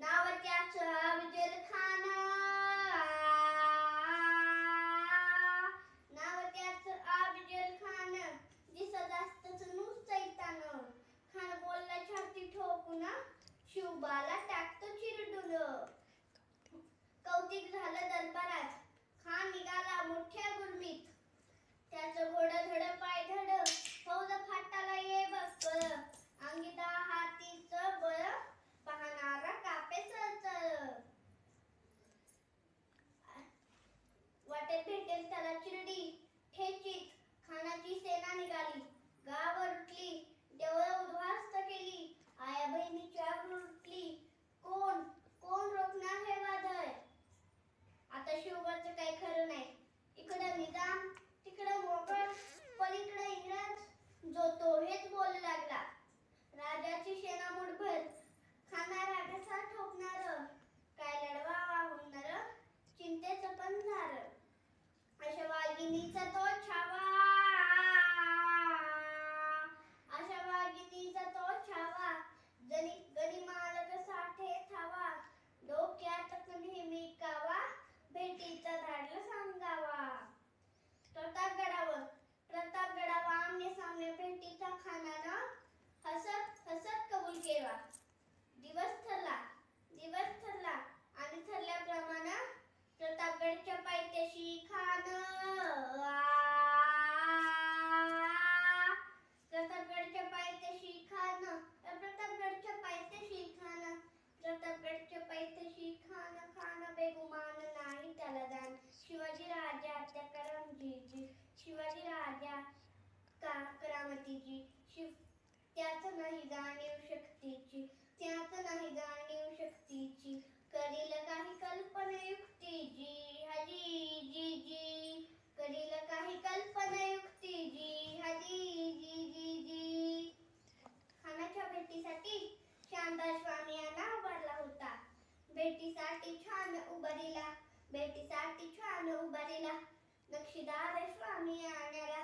नावत्यासह विजलखाना ಗಾಳಿ दक्षिदार स्वामी आणारा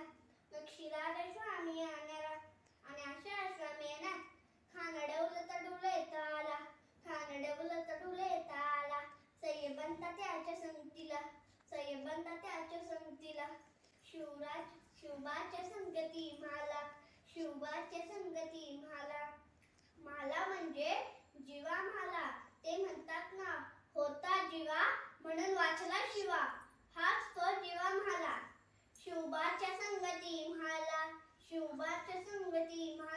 दक्षिदार स्वामी आणारा आणि अशा स्वामी येणार खानडवलं तडूल येता आला खानडवलं तडूल येता आला सय त्याच्या संगतीला सय बनता त्याच्या संगतीला शिवराज शिवबाच्या संगती म्हाला शिवबाच्या संगती म्हाला म्हाला म्हणजे जीवा म्हाला ते म्हणतात ना होता जीवा म्हणून वाचला शिवा शिवबाच्या संगती म्हाला शिवबाच्या संगती म्हाला